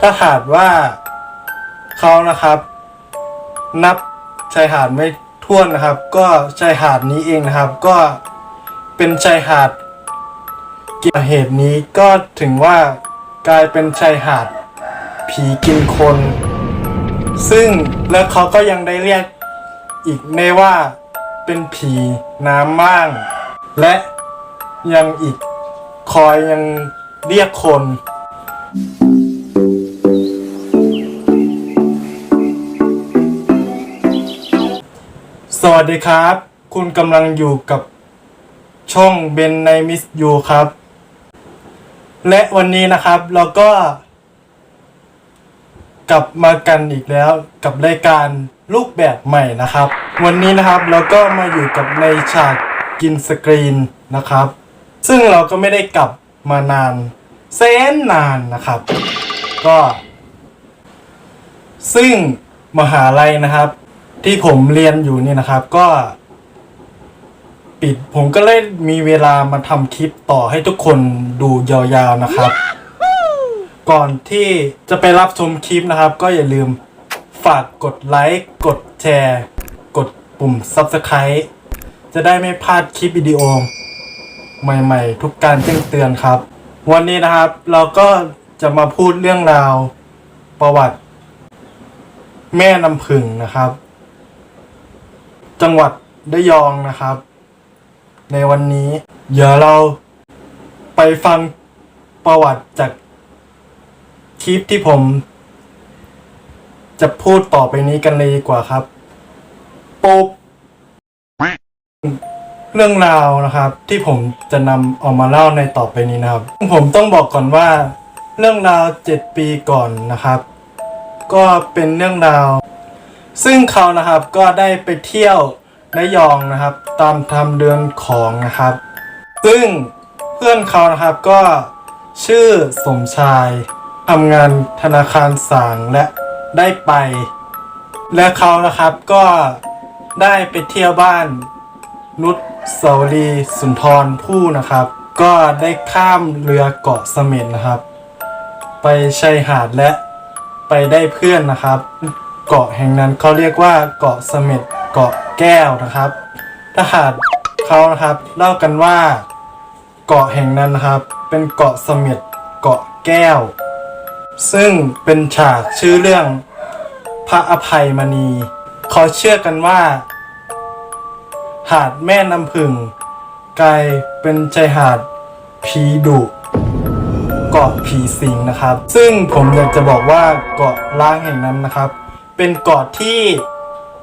ถ้าหากว่าเขานะครับ นับชายหาดไม่ท้วนนะครับ ก็ชายหาดนี้เองนะครับ ก็เป็นชายหาดเกี่ยวกับเหตุนี้ก็ถึงว่ากลายเป็นชายหาดผีกินคน ซึ่งแล้วเขาก็ยังได้เรียกอีกในว่าเป็นผีน้ำม่าง และยังอีกคอยยังเรียกคน วัสดีครับ คุณกำลังอยู่กับช่องเบนในมิสยูครับ และวันนี้นะครับเราก็ กลับมากันอีกแล้วกับรายการรูปแบบใหม่นะครับ วันนี้นะครับเราก็มาอยู่กับในฉากกินสกรีนนะครับ ซึ่งเราก็ไม่ได้กลับมานานแสนนานนะครับ ก็ ซึ่งมหาลัยนะครับ ที่ผมเรียนอยู่นี่นะครับ ก็ ปิดผมก็เลยมีเวลามาทำคลิปต่อให้ทุกคนดูยาวๆนะครับ ก่อนที่จะไปรับชมคลิปนะครับ ก็อย่าลืมฝากกดไลค์กดแชร์ กดปุ่ม Subscribe จะได้ไม่พลาดคลิปวิดีโอ ใหม่ๆ ทุกการแจ้งเตือนครับ วันนี้นะครับเราก็จะมาพูดเรื่องราวประวัติ แม่น้ำผึ้งนะครับ จังหวัดระยองนะครับ ในวันนี้ เดี๋ยวเราไปฟังประวัติจากคลิปที่ผม จะพูดต่อไปนี้กันเลยดีกว่าครับปุ๊บเรื่องราวนะครับ ที่ผมจะนำออกมาเล่าในต่อไปนี้นะครับ ผมต้องบอกก่อนว่า เรื่องราวเจ็ดปีก่อนนะครับ ก็เป็นเรื่องราว ซึ่งเขานะครับก็ได้ไปเที่ยวระยองนะครับ ตามทำเดือนของนะครับ ซึ่งเพื่อนเขานะครับก็ชื่อสมชายทำงานธนาคารสางและได้ไป และเขานะครับก็ได้ไปเที่ยวบ้านนุชสาวรีสุนทรผู้นะครับ ก็ได้ข้ามเรือเกาะเสม็ดนะครับ ไปชายหาดและไปได้เพื่อนนะครับ เกาะแห่งนั้นเขาเรียกว่าเกาะเสม็ดเกาะแก้วนะครับถ้าหากเขานะครับเล่ากันว่า เกาะแห่งนั้นนะครับ เป็นเกาะเสม็ดเกาะแก้ว ซึ่งเป็นฉากชื่อเรื่องพระอภัยมณีเขาเชื่อกันว่า หาดแม่น้ำผึ้งกลายเป็นชายหาดผีดุเกาะผีสิงนะครับ ซึ่งผมอยากจะบอกว่าเกาะล้างแห่งนั้นนะครับ เป็นเกาะที่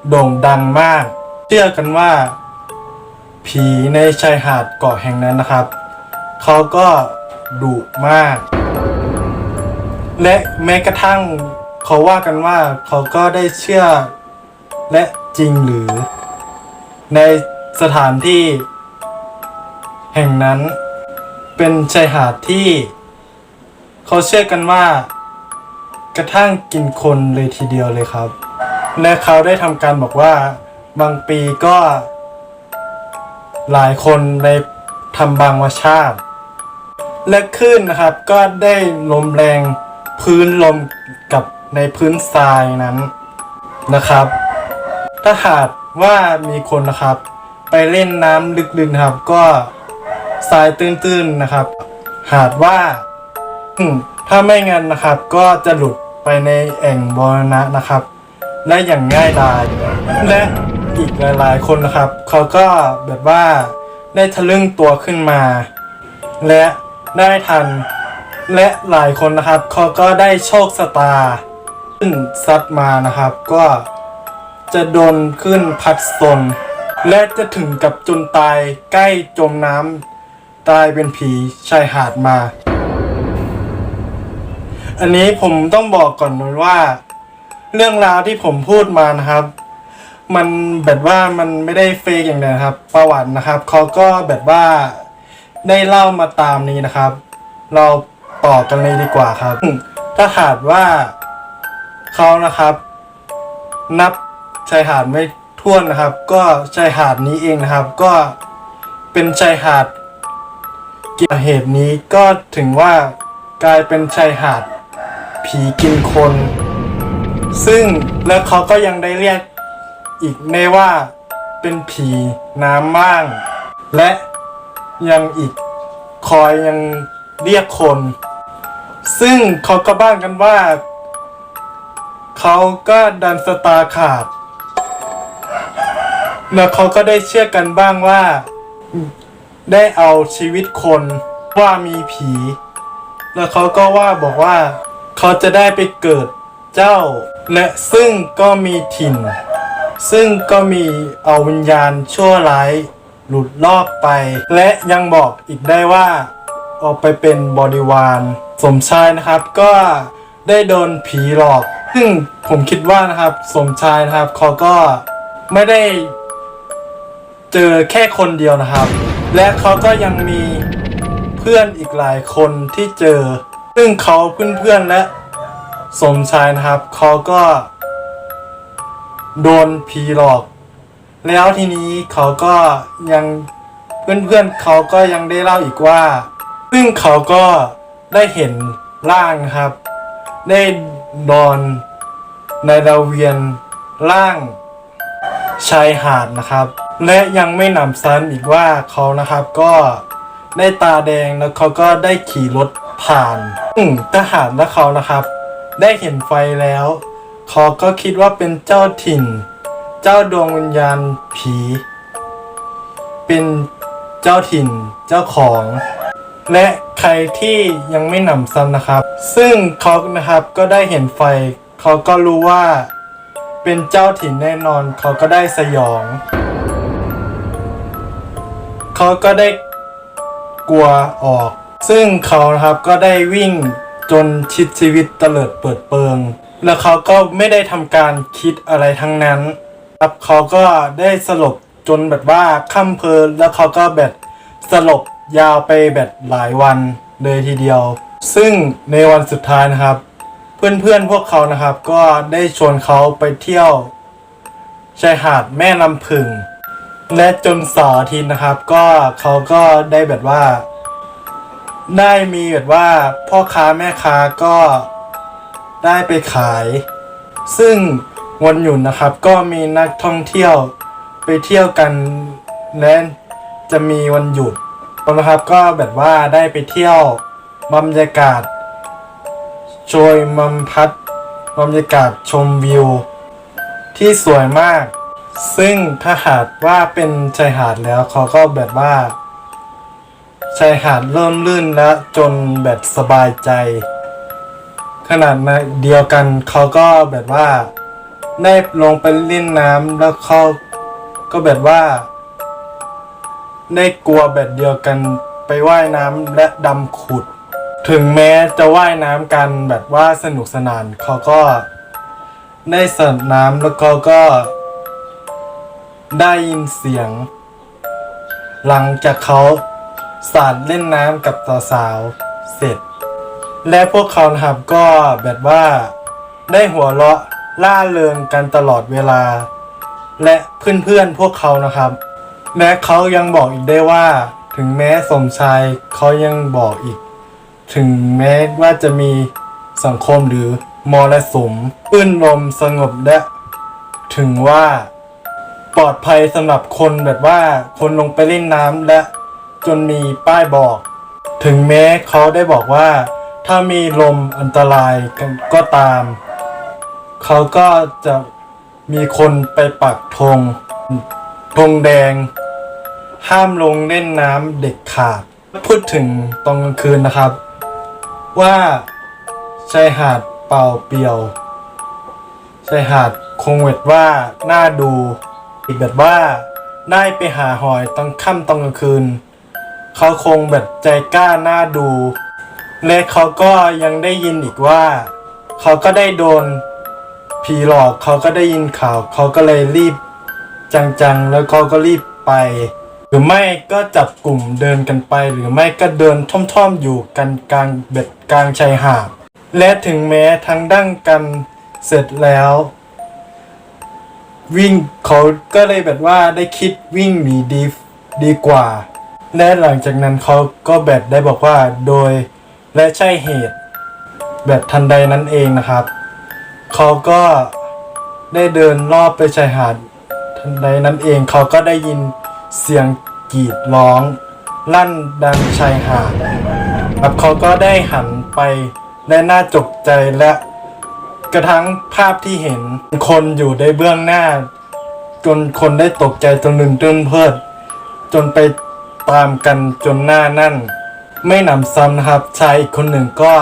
โด่งดังมาก เชื่อกันว่า ผีในชายหาดเกาะแห่งนั้นนะครับ เขาก็ดุมาก และแม้กระทั่งเขาว่ากันว่าเขาก็ได้เชื่อและจริงหรือ ในสถานที่ แห่งนั้นเป็นชายหาดที่ เขาเชื่อกันว่า กระทั่งกินคนเลยทีเดียวเลยครับและเขาได้ทำการบอกว่าบางปีก็ หลายคนในทำบางวชาติ และคลื่นนะครับก็ได้ลมแรงพื้นลมกับในพื้นทรายนั้นนะครับ ถ้าหากว่ามีคนนะครับ ไปเล่นน้ำลึกๆนะครับ ก็ทรายตื้นๆนะครับ หากว่า ถ้าไม่งั้นนะครับ ก็จะหลุด ไปในแอ่งบรณะนะครับ และอย่างง่ายดายและอีกหลายๆ คนนะครับ เขาก็แบบว่าได้ทะลึ่งตัวขึ้นมา และได้ทัน และหลายคนนะครับ เขาก็ได้โชคสตาขึ้นซัดมานะครับ ก็จะโดนขึ้นพัดสนและจะถึงกับจนตายใกล้จมน้ำตายเป็นผีชายหาดมา อันนี้ผมต้องบอกก่อนเลยว่า เรื่องราวที่ผมพูดมานะครับ มันแบบว่ามันไม่ได้เฟกอย่างเดียวครับ ประวัตินะครับเขาก็แบบว่าได้เล่ามาตามนี้นะครับ เราต่อกันเลยดีกว่าครับ ถ้าหากว่าเขานะครับ นับชายหาดไม่ท้วนนะครับ ก็ชายหาดนี้เองนะครับ ก็เป็นชายหาดเกี่ยวเหตุนี้ก็ถึงว่ากลายเป็นชายหาด ผีกินคน ซึ่งแล้วเขาก็ยังได้เรียกอีกในว่าเป็นผีน้ำม่าง และยังอีกคอยยังเรียกคน ซึ่งเขาก็บ้างกันว่า เขาก็ดันสตาขาด แล้วเขาก็ได้เชื่อกันบ้างว่า ได้เอาชีวิตคนว่ามีผี แล้วเขาก็ว่าบอกว่า เขาจะได้ไปเกิดเจ้า และซึ่งก็มีถิ่น ซึ่งก็มีเอาวิญญาณชั่วร้ายหลุดลอบไป และยังบอกอีกได้ว่าออกไปเป็นบริวารสมชายนะครับก็ได้โดนผีหลอก ซึ่งผมคิดว่านะครับสมชายนะครับเขาก็ไม่ได้เจอแค่คนเดียวนะครับ และเขาก็ยังมีเพื่อนอีกหลายคนที่เจอ ซึ่งเขาเพื่อนๆและสมชายนะครับ เขาก็ โดนผีหลอก แล้วทีนี้เขาก็ยังเพื่อนๆเขาก็ยังได้เล่าอีกว่า ซึ่งเขาก็ได้เห็นร่างครับ ได้นอนในระเวียนร่างชายหาดนะครับ และยังไม่หนำซ้ำอีกว่าเขานะครับก็ได้ตาแดงแล้วเขาก็ได้ขี่รถ ผ่านอืมทหารและเขานะครับ ได้เห็นไฟแล้วเขาก็คิดว่าเป็นเจ้าถิ่น เจ้าดวงวิญญาณผี เป็นเจ้าถิ่นเจ้าของ และใครที่ยังไม่หนำซ้ำนะครับ ซึ่งเขานะครับก็ได้เห็นไฟเขาก็รู้ว่าเป็นเจ้าถิ่นแน่นอนเขาก็ได้สยองเขาก็ได้กลัวออก ซึ่งเขานะครับก็ได้วิ่งจนชิดชีวิตเตลิดเปิดเปิง แล้วเขาก็ไม่ได้ทำการคิดอะไรทั้งนั้น ครับเขาก็ได้สลบจนแบบว่าค่ำเพลินแล้วเขาก็แบบสลบยาวไปแบบหลายวันเลยทีเดียว ซึ่งในวันสุดท้ายนะครับ เพื่อนๆพวกเขานะครับ ก็ได้ชวนเขาไปเที่ยวชายหาดแม่ลำพึง และจนสาร์อาทิตย์นะครับ ก็เขาก็ได้แบบว่า ได้มีแบบว่าพ่อค้าแม่ค้าก็ได้ไปขาย ซึ่งวันหยุดนะครับ ก็มีนักท่องเที่ยวไปเที่ยวกันและจะมีวันหยุดนะครับก็แบบว่าได้ไปเที่ยวบรรยากาศโชยมัมพัดบรรยากาศชมวิว ที่สวยมาก ซึ่งถ้าหากว่าเป็นชายหาดแล้วเขาก็แบบว่า ชายหาดเริ่มลื่นและจนแบบสบายใจ ขนาดนะเดียวกันเขาก็แบบว่า ได้ลงไปเล่นน้ำแล้วเขาก็แบบว่า ได้กลัวแบบเดียวกันไปว่ายน้ำและดำขุด ถึงแม้จะว่ายน้ำกันแบบว่าสนุกสนานเขาก็ได้สาดน้ำแล้วเขาก็ได้ยินเสียง หลังจากเขา สาดเล่นน้ำกับสาวๆเสร็จ และพวกเขานะครับก็แบบว่าได้หัวเราะล่าเริงกันตลอดเวลา และเพื่อนๆพวกเขานะครับและเขายังบอกอีกได้ว่า ถึงแม้สมชายเขายังบอกอีก ถึงแม้ว่าจะมีสังคมหรือมรสุมปื้นลมสงบและถึงว่าปลอดภัยสำหรับคนแบบว่าคนลงไปเล่นน้ำและ จนมีป้ายบอก ถึงแม้เขาได้บอกว่า ถ้ามีลมอันตรายก็ตาม เขาก็จะมีคนไปปักธงธงแดง ห้ามลงเล่นน้ำเด็กขาด พูดถึงตอนกลางคืนนะครับ ว่าชายหาดเปล่าเปลี่ยวชายหาดคงเวทว่าน่าดู อีกแบบว่าได้ไปหาหอยตอนค่ำตอนกลางคืน เขาคงแบบใจกล้าหน่าดู และเขาก็ยังได้ยินอีกว่า เขาก็ได้โดนผีหลอกเขาก็ได้ยินข่าว เขาก็เลยรีบจังๆ แล้วเขาก็รีบไป หรือไม่ก็จับกลุ่มเดินกันไป หรือไม่ก็เดินท่อมๆอยู่กันกลางเบ็ดกลางชายหาดและถึงแม้ทั้งดั้งกันเสร็จแล้ว วิ่งเขาก็เลยแบบว่าได้คิดวิ่งหนีดีดีกว่า และหลังจากนั้นเขาก็แบบได้บอกว่าโดย และใช่เหตุแบบทันใดนั้นเองนะครับ เขาก็ได้เดินรอบไปชายหาดทันใดนั้นเองเขาก็ได้ยินเสียงกรีดร้อง ลั่นดังชายหาดครับเขาก็ได้หันไปและน่าจกใจและกระทั่งภาพที่เห็นคนอยู่ในเบื้องหน้า จนคนได้ตกใจจนหนึ่งตึ้นเพิด จนไป ตามกันจนหน้านั่น ไม่หนำซ้ำนะครับชายอีกคนหนึ่งก็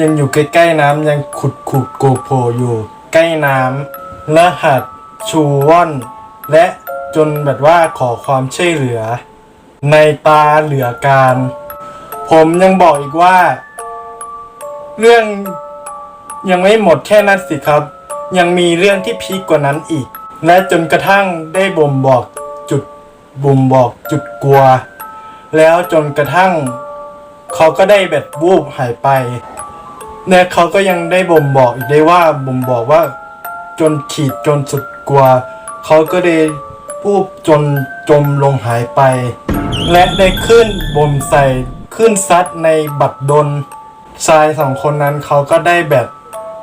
ยังอยู่ใกล้ๆน้ำยังขุดขุดโกโผอยู่ใกล้น้ำและหัดชูว่อน และจนแบบว่าขอความช่วยเหลือ ในตาเหลือการ ผมยังบอกอีกว่า เรื่องยังไม่หมดแค่นั้นสิครับ ยังมีเรื่องที่พีคกว่านั้นอีก และจนกระทั่งได้บ่มบอก บ่มบอกจุดกลัว แล้วจนกระทั่ง เขาก็ได้แบบวูบหายไปและเขาก็ยังได้บ่มบอกอีกได้ว่าบ่มบอกว่า จนขีดจนสุดกลัว เขาก็ได้วูบจนจมลงหายไป และได้ขึ้นบ่มใส่ขึ้นซัดในบัดดลชายสองคนนั้นเขาก็ได้แบบ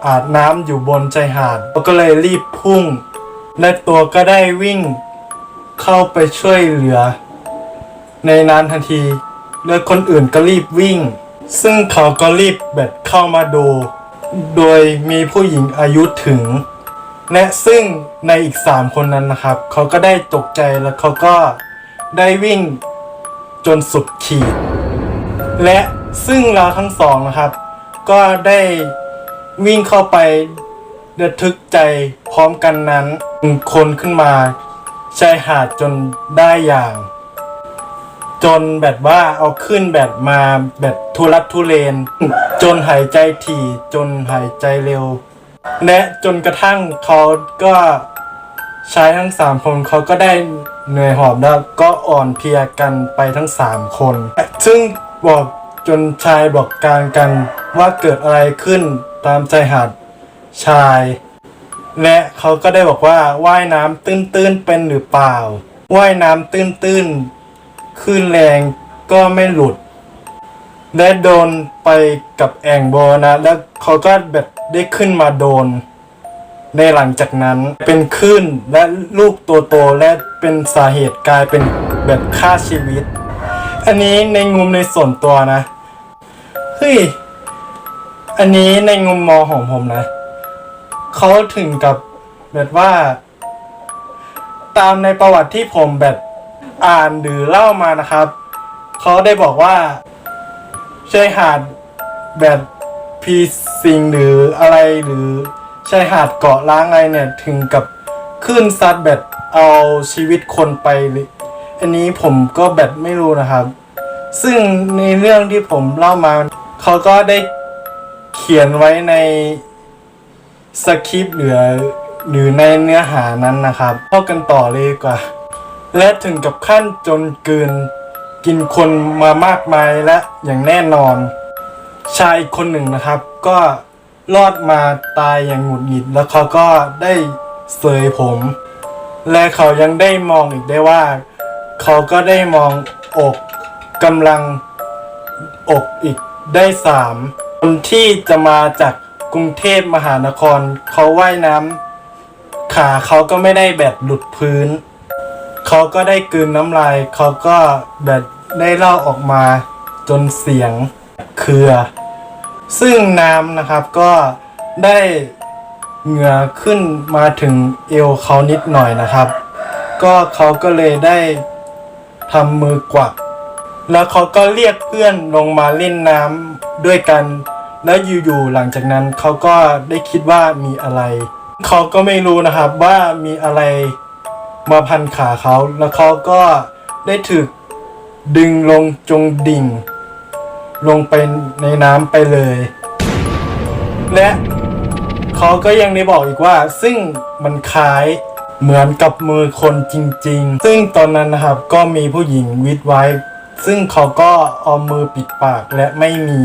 อาบน้ำอยู่บนชายหาดเขาก็เลยรีบพุ่ง และตัวก็ได้วิ่ง เข้าไปช่วยเหลือ ในนั้นทันที แล้วคนอื่นก็รีบวิ่ง ซึ่งเขาก็รีบแบบเข้ามาดู โดยมีผู้หญิงอายุถึง และซึ่งในอีกสามคนนั้นนะครับ เขาก็ได้ตกใจแล้วเขาก็ได้วิ่งจนสุดขีด และซึ่งเราทั้งสองนะครับ ก็ได้วิ่งเข้าไประทึกใจพร้อมกันนั้นคนขึ้นมา ชายหาดจนได้อย่าง จนแบบว่าเอาขึ้นแบบมาแบบทุลักทุเลน จนหายใจถี่จนหายใจเร็ว และจนกระทั่งเขาก็ชายทั้งสามคนเขาก็ได้เหนื่อยหอบแล้วก็อ่อนเพลียกันไปทั้งสามคน ซึ่งบอกจนชายบอกกลางกันว่าเกิดอะไรขึ้นตามชายหาดชาย และเขาก็ได้บอกว่าว่ายน้ำตื้นๆเป็นหรือเปล่า ว่ายน้ำตื้นๆคลื่นแรงก็ไม่หลุด และโดนไปกับแอ่งโบนะ แล้วเขาก็แบบได้ขึ้นมาโดน ในหลังจากนั้นเป็นคลื่นและลูกตัวโตและเป็นสาเหตุกลายเป็นแบบฆ่าชีวิต อันนี้ในงุมในส่วนตัวนะ เฮ้ย อันนี้ในงุมมองของผมนะ เขาถึงกับแบบว่า ตามในประวัติที่ผมแบบอ่านหรือเล่ามานะครับ เขาได้บอกว่าชายหาดแบบพีซิงหรืออะไรหรือชายหาดเกาะล้างอะไรเนี่ย ถึงกับขึ้นซัดแบบเอาชีวิตคนไป อันนี้ผมก็แบบไม่รู้นะครับ ซึ่งในเรื่องที่ผมเล่ามา เขาก็ได้เขียนไว้ใน สคริปต์หรือหรือในเนื้อหานั้นนะครับเข้ากันต่อเลยกว่า และถึงกับขั้นจนเกินกินคนมามากมายและอย่างแน่นอน ชายอีกคนหนึ่งนะครับ ก็รอดมาตายอย่างหงุดหงิด แล้วเขาก็ได้เสยผม และเขายังได้มองอีกได้ว่า เขาก็ได้มองอกกำลังอกอีกได้สามคนที่จะมาจาก กรุงเทพมหานครเขาว่ายน้ำขาเขาก็ไม่ได้แบบหลุดพื้น เขาก็ได้กลืนน้ำลาย เขาก็แบบได้เล่าออกมาจนเสียงเครือ ซึ่งน้ำนะครับก็ได้เหงื่อขึ้นมาถึงเอวเขานิดหน่อยนะครับ ก็เขาก็เลยได้ทำมือกวักแล้วเขาก็เรียกเพื่อนลงมาเล่นน้ำด้วยกัน แล้วอยู่ๆหลังจากนั้นเขาก็ได้คิดว่ามีอะไร เขาก็ไม่รู้นะครับว่ามีอะไรมาพันขาเขาแล้วเขาก็ได้ถูกดึงลงจงดิ่ง ลงไปในน้ำไปเลย และเขาก็ยังได้บอกอีกว่า ซึ่งมันคล้ายเหมือนกับมือคนจริง ๆ ซึ่งตอนนั้นนะครับก็มีผู้หญิงวิดไว้ ซึ่งเขาก็เอามือปิดปากและไม่มี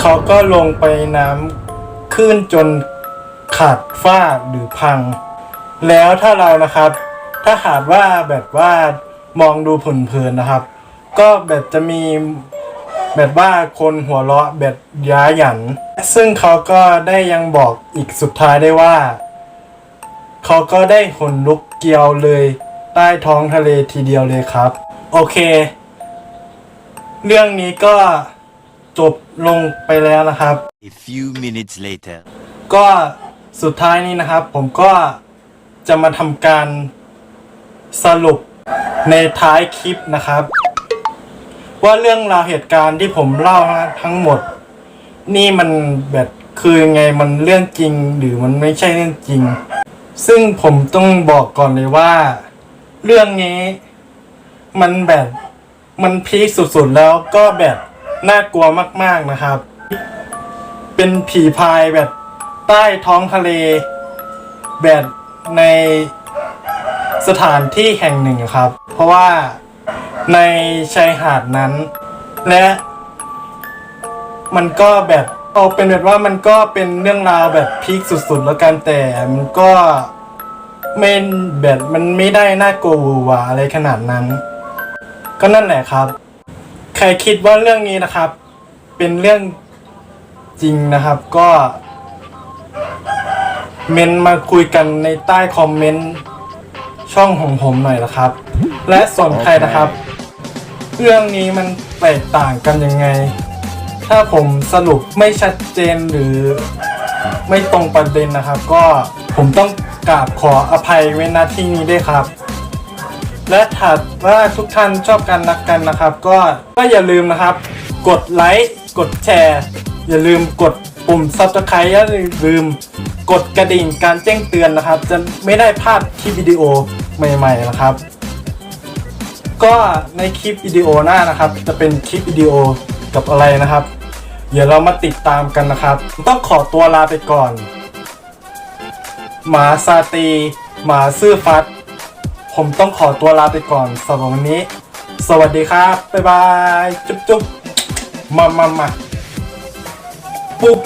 เขาก็ลงไปน้ำขึ้นจนขาดฝ้าหรือพัง แล้วถ้าเรานะครับ ถ้าหากว่าแบบว่ามองดูผุนเพลินนะครับ ก็แบบจะมีแบบว่าคนหัวเราะแบบย้าหยัน ซึ่งเขาก็ได้ยังบอกอีกสุดท้ายได้ว่า เขาก็ได้ขนลุกเกลียวเลยใต้ท้องทะเลทีเดียวเลยครับ โอเค เรื่องนี้ก็ จบลงไปแล้วนะครับ A few minutes later. ก็สุดท้ายนี้นะครับ ผมก็จะมาทำการสรุปในท้ายคลิปนะครับ ว่าเรื่องราวเหตุการณ์ที่ผมเล่ามาทั้งหมด นี่มันแบบคือยังไงมันเรื่องจริงหรือมันไม่ใช่เรื่องจริง ซึ่งผมต้องบอกก่อนเลยว่า เรื่องนี้ มันแบบมันพีคสุดๆแล้วก็แบบ น่ากลัวมากๆนะครับ เป็นผีพายแบบใต้ท้องทะเล แบบในสถานที่แห่งหนึ่งครับ เพราะว่าในชายหาดนั้น และมันก็แบบเอาเป็นแบบว่ามันก็เป็นเรื่องราวแบบพีคสุดๆ แล้วกันแต่มันก็ไม่แบบมันไม่ได้น่ากลัวอะไรขนาดนั้น ก็นั่นแหละครับ ใครคิดว่าเรื่องนี้นะครับ เป็นเรื่องจริงนะครับก็ เมนต์มาคุยกันในใต้คอมเมนต์ช่องของผมหน่อยนะครับ และส่วนใครนะครับ เรื่องนี้มันแตกต่างกันยังไง ถ้าผมสรุปไม่ชัดเจนหรือไม่ตรงประเด็นนะครับ ก็ผมต้องกราบขออภัยไว้ณที่นี้ด้วยครับ และถ้าว่าทุกท่านชอบกันรักกันนะครับ ก็ก็อย่าลืมนะครับ กดไลค์กดแชร์ อย่าลืมกดปุ่ม subscribe อย่าลืม กดกระดิ่งการแจ้งเตือนนะครับ จะไม่ได้พลาดคลิปวิดีโอใหม่ๆนะครับ ก็ในคลิปวิดีโอหน้านะครับ จะเป็นคลิปวิดีโอกับอะไรนะครับ เดี๋ยวเรามาติดตามกันนะครับ ต้องขอตัวลาไปก่อน หมาซาตี หมาซื่อฟัด ผมต้องขอตัวลาไปก่อนสำหรับวันนี้ สวัสดีครับ บ๊ายบาย จุ๊บจุ๊บมามามาปุ๊บ